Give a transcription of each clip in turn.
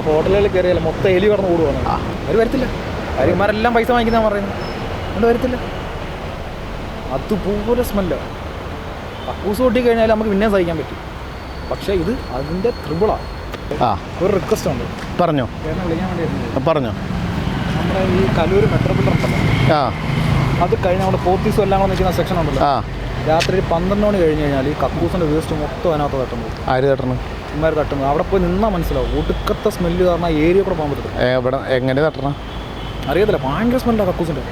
ഹോട്ടലുകളിൽ കയറിയാലും മൊത്തം എലി കടന്ന് കൂടുവാണ് അവർ വരത്തില്ല. കാര്യന്മാരെല്ലാം പൈസ വാങ്ങിക്കുന്ന പറയുന്നത് അതുകൊണ്ട് വരത്തില്ല. അതുപോലെ സ്മെല്ലാണ് കക്കൂസ് കൊട്ടി കഴിഞ്ഞാൽ നമുക്ക് പിന്നെ സഹിക്കാൻ പറ്റും. പക്ഷേ ഇത് അതിന്റെ ത്രിബിളാണ് ആ. ഒരു റിക്വസ്റ്റ് ഉണ്ട്. പറഞ്ഞോ. വിളിക്കാൻ വേണ്ടി പറഞ്ഞോ. നമ്മുടെ ഈ കലൂർ ഉണ്ടല്ലോ. ആ. അത് കഴിഞ്ഞ് നമ്മുടെ പോത്തീസും എല്ലാം കൂടെ നിൽക്കുന്ന സെക്ഷൻ ഉണ്ടല്ലോ. രാത്രി പന്ത്രണ്ട് മണി കഴിഞ്ഞ് കഴിഞ്ഞാൽ ഈ കക്കൂസിന്റെ വേസ്റ്റ് മൊത്തം അതിനകത്ത് തട്ടുന്നു ആര് തട്ടണം? ഇമാർ തട്ടുന്നത്. അവിടെ പോയി നിന്നാൽ മനസ്സിലാവും. ഒടുക്കത്തെ സ്മെല്ല് കാരണം ഏരിയ കൂടെ പോകാൻ പറ്റത്തില്ല. എവിടെ? എങ്ങനെ തട്ടണം? അറിയത്തില്ല. ഭയങ്കര സ്മെല്ലാണ് കക്കൂസിന്റെ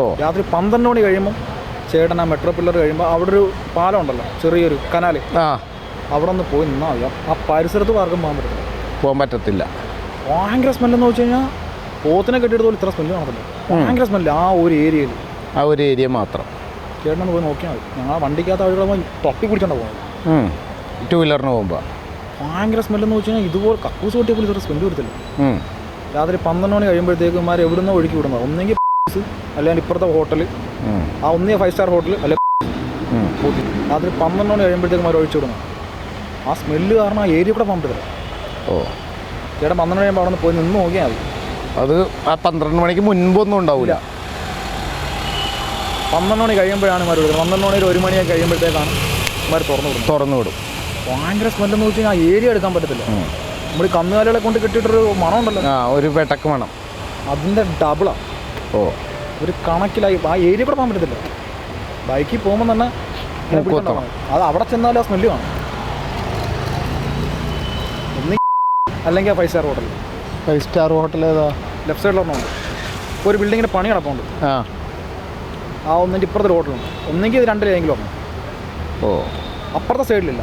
ഓ. രാത്രി പന്ത്രണ്ട് മണി കഴിയുമ്പോൾ ചേട്ടൻ ആ മെട്രോ പില്ലർ കഴിയുമ്പോൾ അവിടെ ഒരു പാലം ഉണ്ടല്ലോ. ചെറിയൊരു കനാല്. ആ. അവിടെ ഒന്ന് പോയി നിന്നാൽ അറിയാം ആ പരിസരത്ത് പാർക്കും പോകാൻ പറ്റത്തില്ല. പോകാൻ പറ്റത്തില്ല. ഭയങ്കര സ്മെല്ലെന്ന് വെച്ച് കഴിഞ്ഞാൽ പോത്തിനെ കെട്ടിയെടുത്തോളം ഇത്ര സ്മെല്ല് കാണത്തില്ല. ഭയങ്കര സ്മെല്ല് ആ ഒരു ഏരിയയിൽ ആ ഒരു ഏരിയ മാത്രം. ചേട്ടനൊന്ന് പോയി നോക്കിയാൽ മതി. ഞങ്ങൾ ആ വണ്ടിക്കകത്ത് അവിടെ തൊട്ടി പിടിച്ചോണ്ട് പോകുന്നത് ടൂ വീലറിന് പോകുമ്പോൾ ഭയങ്കര സ്മെല്ലെന്ന് വെച്ച് കഴിഞ്ഞാൽ ഇതുപോലെ കക്കൂസ് കൊട്ടിയപ്പോൾ ഇത്ര സ്മെല്ല് വരത്തില്ല. രാത്രി പന്ത്രണ്ട് മണി കഴിയുമ്പോഴത്തേക്ക് മാർ എവിടുന്നോ ഒഴുക്കി വിടുന്നത്. ഒന്നെങ്കിൽ അല്ലെങ്കിൽ ഇപ്പുറത്തെ ഹോട്ടൽ ആ ഒന്നേ ഫൈവ് സ്റ്റാർ ഹോട്ടൽ അല്ലെ രാത്രി പന്ത്രണ്ട് മണി കഴിയുമ്പോഴത്തേക്ക് മാർ ഒഴിച്ചു വിടുന്നത്. ആ സ്മെല്ല് കാരണം ആ ഏരിയ കൂടെ പോകാൻ പറ്റില്ല ഓ. ചേട്ടൻ പന്ത്രണ്ട് കഴിയുമ്പോൾ അവിടെ നിന്ന് പോയി നിന്ന് നോക്കിയാൽ മതി. അത് ആ പന്ത്രണ്ട് മണിക്ക് മുൻപൊന്നും ഉണ്ടാവില്ല പന്ത്രണ്ട് മണി കഴിയുമ്പോഴാണ് മാർ വിടുന്നത്. പന്ത്രണ്ട് മണി ഒരു മണിയൊക്കെ കഴിയുമ്പോഴത്തേക്കാണ് മാർ തുറന്നു വിടുന്നത്. തുറന്നു വിടും. ഭയങ്കര സ്മെല്ലെന്ന് വെച്ച് കഴിഞ്ഞാൽ ആ ഏരിയ എടുക്കാൻ പറ്റത്തില്ല. നമ്മൾ കന്നുകാലികളെ കൊണ്ട് കിട്ടിയിട്ടൊരു മണം ഉണ്ടല്ലോ ആ ഒരു പെട്ടക്ക് മണം. അതിന്റെ ഡബിളാ ഓ. ഒരു കണക്കിലായി ആ ഏരിയ കൂടെ പോകാൻ പറ്റത്തില്ല. ബൈക്കിൽ പോകുമ്പോൾ തന്നെ. അത് അവിടെ ചെന്നാലും ആ സ്മെല്ല് കാണും. ഒന്നി അല്ലെങ്കിൽ ആ five star hotel five star hotel ഏതാ ലെഫ്റ്റ് സൈഡിലൊരെണ്ണമുണ്ട് ഒരു ബിൽഡിങ്ങിന് പണി കിടപ്പുണ്ട് ആ. ആ ഒന്നിന്റെ ഇപ്പുറത്തൊരു ഹോട്ടലുണ്ട് ഒന്നെങ്കിൽ ഇത് രണ്ടിലെങ്കിലും ഓ. അപ്പുറത്തെ സൈഡിലില്ല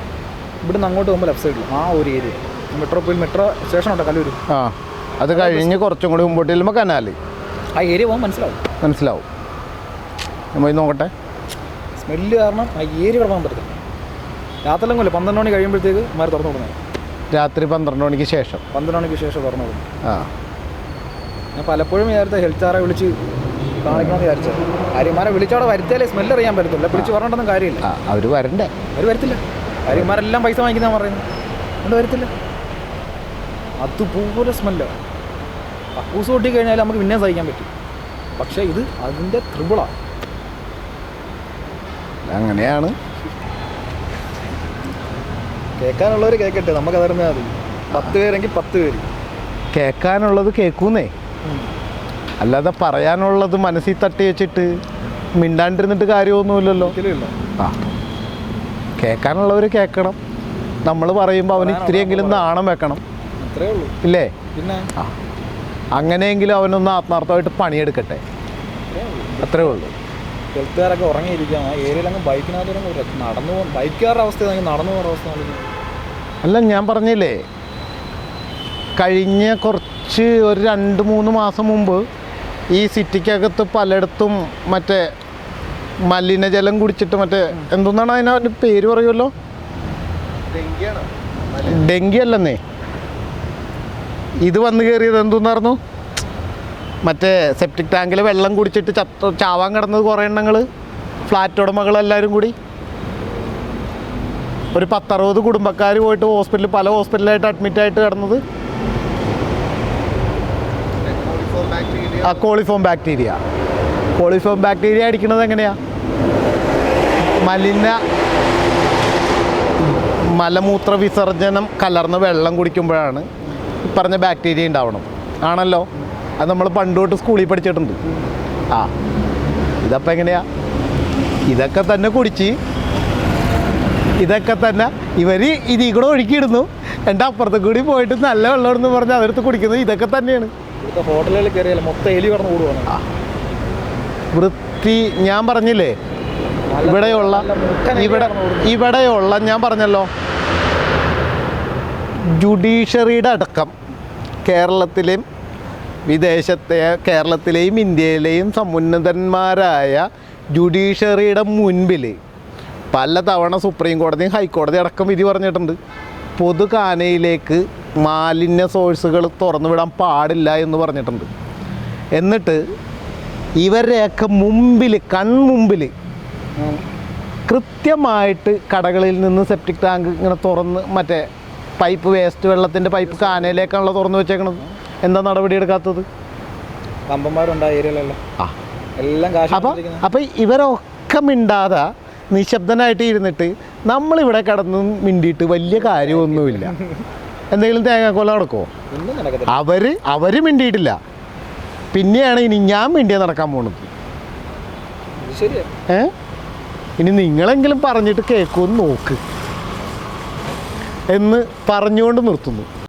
ഇവിടുന്ന് അങ്ങോട്ട് പോകുമ്പോൾ ലെഫ്റ്റ് സൈഡിൽ ആ ഒരു ഏരിയ മെട്രോ പോയി മെട്രോ സ്റ്റേഷൻ ഉണ്ട് കല്ലൂർ ആ അത് കഴിഞ്ഞ് കുറച്ചും കൂടി മുമ്പോട്ട് ചെല്ലുമ്പോൾ കനാൽ ആ ഏരിയ പോകാൻ മനസ്സിലാവും. മനസ്സിലാവും. നമ്മൾ നോക്കട്ടെ. സ്മെല്ല് കാരണം ആ ഏരിയ കൂടെ പോകാൻ പറ്റത്തില്ല. രാത്രിയിലും കൊല്ലം പന്ത്രണ്ട് മണി കഴിയുമ്പോഴത്തേക്ക് മാറി തുറന്നു കൊടുക്കുന്നത് രാത്രി പന്ത്രണ്ട് മണിക്ക് ശേഷം. പന്ത്രണ്ട് മണിക്ക് ശേഷം തുറന്നു കൊടുക്കും ആ. ഞാൻ പലപ്പോഴും വിചാരിച്ച ഹെൽത്ത് ആറെ വിളിച്ച് കാണിക്കണമെന്ന് വിചാരിച്ചത്. ആര്യമാരെ വിളിച്ചവിടെ വരുത്തിയാലേ സ്മെല്ല് അറിയാൻ പറ്റത്തില്ല വിളിച്ച് പറഞ്ഞിട്ടൊന്നും കാര്യമില്ല. അവർ വരണ്ടേ? അവർ വരത്തില്ല. ആര്യന്മാരെല്ലാം പൈസ വാങ്ങിക്കുന്ന പറയുന്നു. അതുകൊണ്ട് വരത്തില്ല? അതുപോലെ സ്മെല്ല കക്കൂസ് കൊട്ടി കഴിഞ്ഞാൽ നമുക്ക് പിന്നെ സഹിക്കാൻ പറ്റും. പക്ഷേ ഇത് അതിന്റെ ത്രിബിളാണ് അങ്ങനെയാണ്. കേൾക്കാനുള്ളവർ കേൾക്കട്ടെ നമുക്ക് അതറിഞ്ഞാൽ മതി. പത്ത് പേരെങ്കിൽ പത്ത് പേര്. കേൾക്കാനുള്ളത് കേൾക്കൂന്നേ. അല്ലാതെ പറയാനുള്ളത് മനസ്സിൽ തട്ടി വെച്ചിട്ട് മിണ്ടാണ്ടിരുന്നിട്ട് കാര്യമൊന്നുമില്ലല്ലോ. ആ. കേൾക്കാനുള്ളവർ കേൾക്കണം. നമ്മൾ പറയുമ്പോൾ അവന് ഇത്രയെങ്കിലും നാണം വെക്കണം. ഇല്ലേ? പിന്നെ? ആ. അങ്ങനെയെങ്കിലും അവനൊന്ന് ആത്മാർത്ഥമായിട്ട് പണിയെടുക്കട്ടെ. അത്രേ ഉള്ളൂ. ഹെൽത്തുകാരൊക്കെ ഉറങ്ങിയിരിക്കുകയാണ്. ആ ഏരിയയിൽ അങ്ങ് ബൈക്കിനകത്ത് നടന്നു പോകും ബൈക്കുകാരുടെ അവസ്ഥ നടന്നു പോകുന്ന അവസ്ഥ അല്ല ഞാൻ പറഞ്ഞില്ലേ? കഴിഞ്ഞ കുറച്ച് ഒരു രണ്ട് മൂന്ന് മാസം മുമ്പ് ഈ സിറ്റിക്കകത്ത് പലയിടത്തും മറ്റേ മലിനജലം കുടിച്ചിട്ട് മറ്റേ എന്തൊന്നാണ് അതിനവന്റെ പേര് പറയുമല്ലോ? ഡെങ്കി അല്ലെന്നേ ഇത് വന്നു കയറിയത് എന്തോന്നായിരുന്നു? മറ്റേ സെപ്റ്റിക് ടാങ്കിൽ വെള്ളം കുടിച്ചിട്ട് ചത്ത ചാവാൻ കിടന്നത് കുറേ എണ്ണങ്ങൾ ഫ്ലാറ്റ് ഉടമകളെല്ലാവരും കൂടി. ഒരു പത്തറുപത് കുടുംബക്കാർ പോയിട്ട് ഹോസ്പിറ്റലിൽ പല ഹോസ്പിറ്റലായിട്ട് അഡ്മിറ്റ് ആയിട്ട് കിടന്നത്. ആ കോളിഫോം ബാക്ടീരിയ കോളിഫോം ബാക്ടീരിയ അടിക്കുന്നത് എങ്ങനെയാ? മലിന മലമൂത്ര വിസർജനം കലർന്ന വെള്ളം കുടിക്കുമ്പോഴാണ് പറഞ്ഞ ബാക്ടീരിയ ഉണ്ടാവണം. ആണല്ലോ? അത് നമ്മൾ പണ്ട് തൊട്ട് സ്കൂളിൽ പഠിച്ചിട്ടുണ്ട്. ആ. ഇതപ്പോൾ എങ്ങനെയാ? ഇതൊക്കെ തന്നെ കുടിച്ച് ഇതൊക്കെ തന്നെ ഇവർ ഇതിൽ കൂടെ ഒഴുക്കിയിടുന്നു. എന്റെ അപ്പുറത്ത് കൂടി പോയിട്ട് നല്ല വെള്ളം എന്ന് പറഞ്ഞ് അതെടുത്ത് കുടിക്കുന്നത് ഇതൊക്കെ തന്നെയാണ്. ഹോട്ടലുകളിൽ കയറിയാലും? മൊത്തം എലി കടന്ന് ഓടുവാണ്. വൃത്തി ഞാൻ പറഞ്ഞില്ലേ? ഇവിടെയുള്ള ഇവിടെ ഇവിടെയുള്ള ഞാൻ പറഞ്ഞല്ലോ. ജുഡീഷ്യറിയുടെ അടക്കം കേരളത്തിലെയും വിദേശത്തെ കേരളത്തിലെയും ഇന്ത്യയിലെയും സമുന്നതന്മാരായ ജുഡീഷ്യറിയുടെ മുൻപിൽ പലതവണ സുപ്രീം കോടതിയും ഹൈക്കോടതി അടക്കം വിധി പറഞ്ഞിട്ടുണ്ട്. പൊതുകാനയിലേക്ക് മാലിന്യ സോഴ്സുകൾ തുറന്നുവിടാൻ പാടില്ല എന്ന് പറഞ്ഞിട്ടുണ്ട്. എന്നിട്ട് ഇവരുടെയൊക്കെ മുമ്പിൽ കൺമുമ്പിൽ കൃത്യമായിട്ട് കടകളിൽ നിന്ന് സെപ്റ്റിക് ടാങ്ക് ഇങ്ങനെ തുറന്ന് മറ്റേ പൈപ്പ് വേസ്റ്റ് വെള്ളത്തിന്റെ പൈപ്പ് കാനയിലേക്കാണല്ലോ തുറന്നു വെച്ചേക്കണത്. എന്താ നടപടി എടുക്കാത്തത്? കമ്പന്മാരുണ്ട് ആ ഏരിയയിലെല്ലാം? ആ. എല്ലാം കാശ് അപ്പോൾ കൊടുത്തിരിക്കുന്നത്. ഇവരൊക്കെ മിണ്ടാതെ നിശബ്ദനായിട്ട് ഇരുന്നിട്ട് നമ്മളിവിടെ കിടന്ന് മിണ്ടിയിട്ട് വലിയ കാര്യമൊന്നുമില്ല. എന്തെങ്കിലും തേങ്ങാക്കൊല നടക്കുമോ അവർ അവർ മിണ്ടിയിട്ടില്ല. പിന്നെയാണ് ഇനി ഞാൻ മിണ്ടിയ നടക്കാൻ പോണത്. ഏ? ഇനി നിങ്ങളെങ്കിലും പറഞ്ഞിട്ട് കേൾക്കുമെന്ന് നോക്ക്. എന്ന് പറഞ്ഞുകൊണ്ട് നിർത്തുന്നു.